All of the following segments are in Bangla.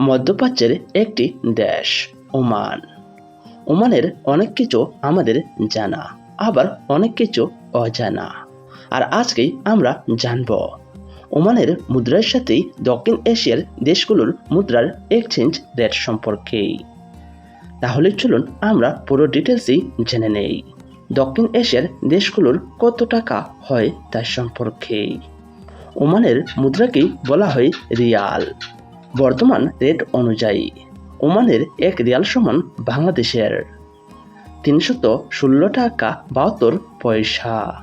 মধ্যপ্রাচ্যের একটি দেশ, ওমান। ওমানের অনেক কিছু আমাদের জানা, আবার অনেক কিছু অজানা। আর আজকেই আমরা জানব, ওমানের মুদ্রার সাথেই দক্ষিণ এশিয়ার দেশগুলোর মুদ্রার এক্সচেঞ্জ রেট সম্পর্কে। তাহলে চলুন আমরা পুরো ডিটেলসই জেনে নেই। দক্ষিণ এশিয়ার দেশগুলোর কত টাকা হয় তার সম্পর্কে। ওমানের মুদ্রাকেই বলা হয় রিয়াল। বর্তমান রেট অনুযায়ী। ওমানের এক রিয়াল সমান বাংলাদেশের। তিনশত ষোলো টাকা বাহাত্তর পয়সা।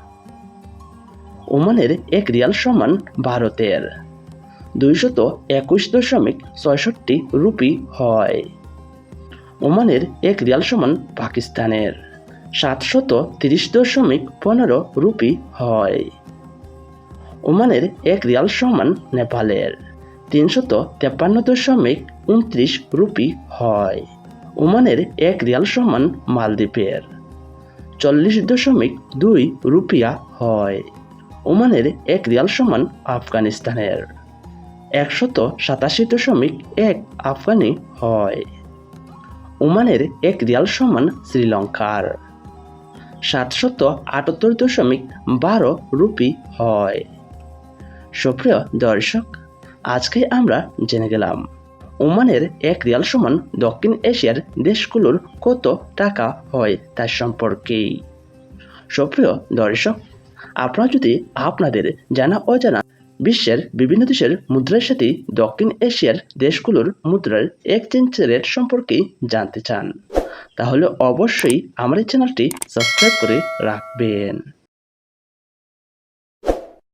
ওমানের এক রিয়াল সমান ভারতের। দুইশত একুশ দশমিক ছয়ষট্টি রুপি হয়। ওমানের এক রিয়াল সমান পাকিস্তানের। সাতশত তিরিশ দশমিক পনেরো রুপি হয়। ওমানের এক রিয়াল সমান নেপালের। তিনশত তেপ্পান্ন দশমিক উনত্রিশ রুপি হয়। ওমানের এক রিয়াল সমান মালদ্বীপের। চল্লিশ দশমিক দুই রুপিয়া হয়। ওমানের এক রিয়াল সমান আফগানিস্তানের। একশত সাতাশি দশমিক এক আফগানি হয়। ওমানের এক রিয়াল সমান শ্রীলঙ্কার। সাতশত আটাত্তর দশমিক বারো রুপি হয়। সুপ্রিয় দর্শক আজকে আমরা জেনে গেলাম, ওমানের এক রিয়াল সমান দক্ষিণ এশিয়ার দেশগুলোর কত টাকা হয় তার সম্পর্কে সুপ্রিয় দর্শক, আপনারা যদি আপনাদের জানা অজানা বিশ্বের বিভিন্ন দেশের মুদ্রার সাথে দক্ষিণ এশিয়ার দেশগুলোর মুদ্রার এক্সচেঞ্জ রেট সম্পর্কে জানতে চান, তাহলে অবশ্যই আমার এই চ্যানেলটি সাবস্ক্রাইব করে রাখবেন।